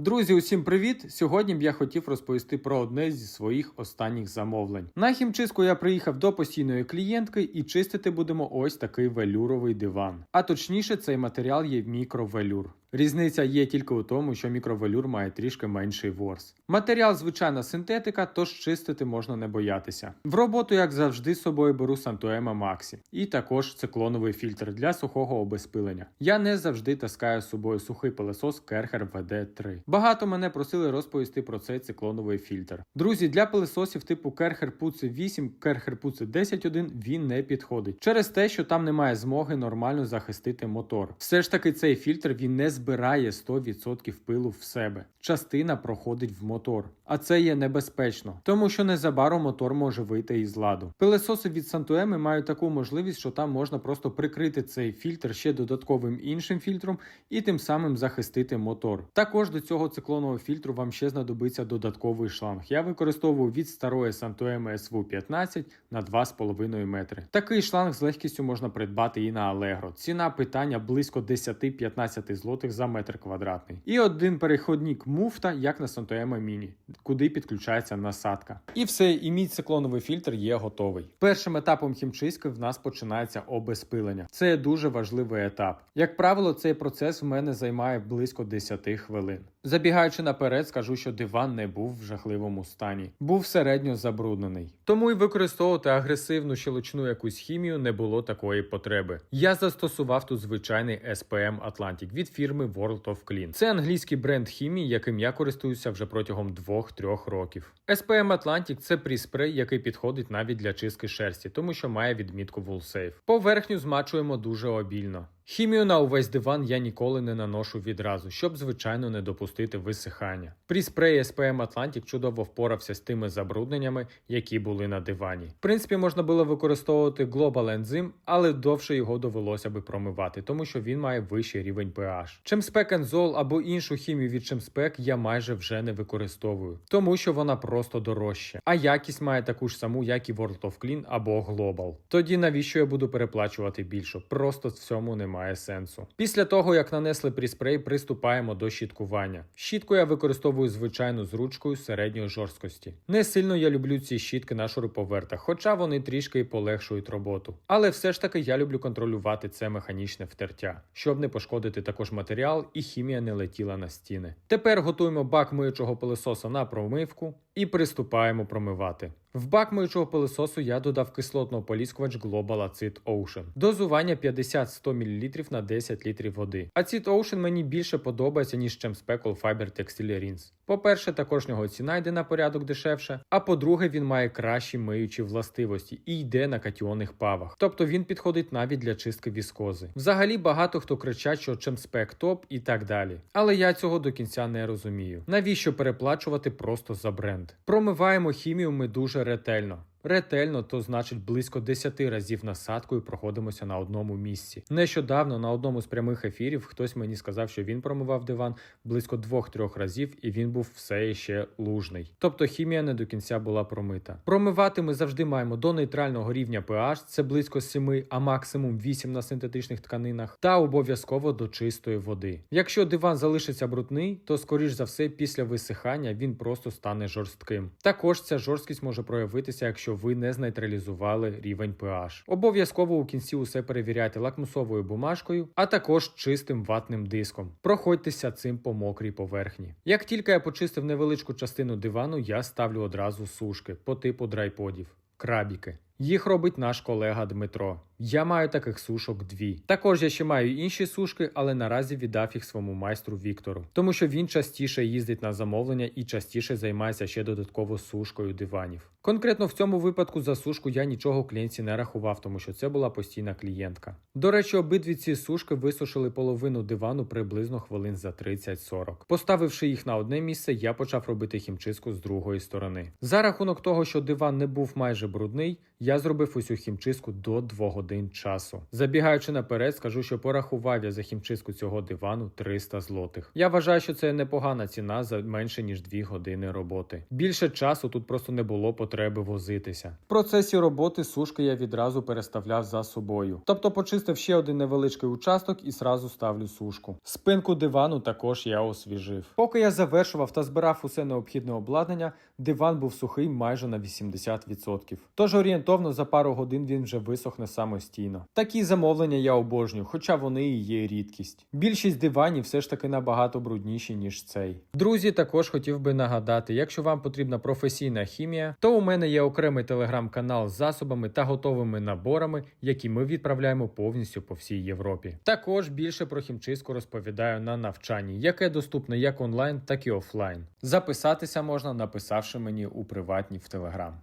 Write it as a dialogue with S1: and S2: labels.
S1: Друзі, усім привіт! Сьогодні б я хотів розповісти про одне зі своїх останніх замовлень. На хімчистку я приїхав до постійної клієнтки і чистити будемо ось такий велюровий диван. А точніше, цей матеріал є мікровелюр. Різниця є тільки у тому, що мікровелюр має трішки менший ворс. Матеріал звичайна синтетика, тож чистити можна не боятися. В роботу, як завжди, з собою беру Santoema Maxi і також циклоновий фільтр для сухого обезпилення. Я не завжди таскаю з собою сухий пилесос Kercher VD3. Багато мене просили розповісти про цей циклоновий фільтр. Друзі, для пилесосів типу Kercher Putzі 8, Kercher Putzі 10.1 він не підходить через те, що там немає змоги нормально захистити мотор. Все ж таки, цей фільтр він не збирає 100% пилу в себе. Частина проходить в мотор, а це є небезпечно, тому що незабаром мотор може вийти із ладу. Пилесоси від Santoemi мають таку можливість, що там можна просто прикрити цей фільтр ще додатковим іншим фільтром і тим самим захистити мотор. Також до цього циклонного фільтру вам ще знадобиться додатковий шланг. Я використовую від старої Santoemi SV15 на 2,5 метри. Такий шланг з легкістю можна придбати і на Allegro. Ціна питання близько 10-15 злотих за метр квадратний. І один переходник муфта, як на Santoema Mini, куди підключається насадка. І все, і мій циклоновий фільтр є готовий. Першим етапом хімчистки в нас починається обезпилення. Це дуже важливий етап. Як правило, цей процес в мене займає близько 10 хвилин. Забігаючи наперед, скажу, що диван не був в жахливому стані, був середньо забруднений. Тому й використовувати агресивну щелочну якусь хімію не було такої потреби. Я застосував тут звичайний SPM Atlantic від фірми World of Clean. Це англійський бренд хімії, яким я користуюся вже протягом 2-3 років. SPM Atlantic це пріспрей, який підходить навіть для чистки шерсті, тому що має відмітку WoolSafe. Поверхню змачуємо дуже обільно. Хімію на увесь диван я ніколи не наношу відразу, щоб, звичайно, не допустити висихання. При спреї SPM Atlantic чудово впорався з тими забрудненнями, які були на дивані. В принципі, можна було використовувати Global Enzyme, але довше його довелося би промивати, тому що він має вищий рівень pH. Chemspec Enzol або іншу хімію від Chemspec я майже вже не використовую, тому що вона просто дорожча, а якість має таку ж саму, як і World of Clean або Global. Тоді навіщо я буду переплачувати більше? Просто в цьому немає немає сенсу. Після того, як нанесли пріспрей, приступаємо до щіткування. Щітку я використовую звичайну з ручкою середньої жорсткості. Не сильно я люблю ці щітки на шуруповертах, хоча вони трішки і полегшують роботу. Але все ж таки я люблю контролювати це механічне втертя, щоб не пошкодити також матеріал і хімія не летіла на стіни. Тепер готуємо бак миючого пилососа на промивку і приступаємо промивати. В бак миючого пилососу я додав кислотно поліскувач Global Acid Ocean. Дозування 50-100 мл на 10 літрів води. Acid Ocean мені більше подобається, ніж Chemspec Fiber Textile Rinse. По-перше, також нього ціна йде на порядок дешевше. А по-друге, він має кращі миючі властивості і йде на катіонних павах. Тобто він підходить навіть для чистки віскози. Взагалі багато хто кричать, що Chemspec топ і так далі. Але я цього до кінця не розумію. Навіщо переплачувати просто за бренд? Промиваємо хімію ми дуже ретельно. Ретельно, то значить близько 10 разів насадкою проходимося на одному місці. Нещодавно на одному з прямих ефірів хтось мені сказав, що він промивав диван близько 2-3 разів, і він був все ще лужний. Тобто хімія не до кінця була промита. Промивати ми завжди маємо до нейтрального рівня pH, це близько 7, а максимум 8 на синтетичних тканинах, та обов'язково до чистої води. Якщо диван залишиться брудний, то скоріш за все після висихання він просто стане жорстким. Також ця жорсткість може проявитися, якщо ви не знейтралізували рівень pH. Обов'язково у кінці усе перевіряйте лакмусовою бумажкою, а також чистим ватним диском. Проходьтеся цим по мокрій поверхні. Як тільки я почистив невеличку частину дивану, я ставлю одразу сушки по типу драйподів. Крабіки. Їх робить наш колега Дмитро. Я маю таких сушок дві. Також я ще маю інші сушки, але наразі віддав їх своєму майстру Віктору, тому що він частіше їздить на замовлення і частіше займається ще додатково сушкою диванів. Конкретно в цьому випадку за сушку я нічого клієнтці не рахував, тому що це була постійна клієнтка. До речі, обидві ці сушки висушили половину дивану приблизно хвилин за 30-40. Поставивши їх на одне місце, я почав робити хімчистку з другої сторони. За рахунок того, що диван не був майже брудний, я зробив усю хімчистку до 2 годин годин часу. Забігаючи наперед, скажу, що порахував я за хімчистку цього дивану 300 злотих. Я вважаю, що це непогана ціна за менше ніж 2 години роботи. Більше часу тут просто не було потреби возитися. В процесі роботи сушки я відразу переставляв за собою. Тобто почистив ще один невеличкий участок і сразу ставлю сушку. Спинку дивану також я освіжив. Поки я завершував та збирав усе необхідне обладнання, диван був сухий майже на 80%. Тож орієнтовно за пару годин він вже висохне самостійно. Такі замовлення я обожнюю, хоча вони і є рідкість. Більшість диванів все ж таки набагато брудніші, ніж цей. Друзі, також хотів би нагадати, якщо вам потрібна професійна хімія, то у мене є окремий телеграм-канал з засобами та готовими наборами, які ми відправляємо повністю по всій Європі. Також більше про хімчистку розповідаю на навчанні, яке доступне як онлайн, так і офлайн. Записатися можна, написавши мені у приватні в телеграм.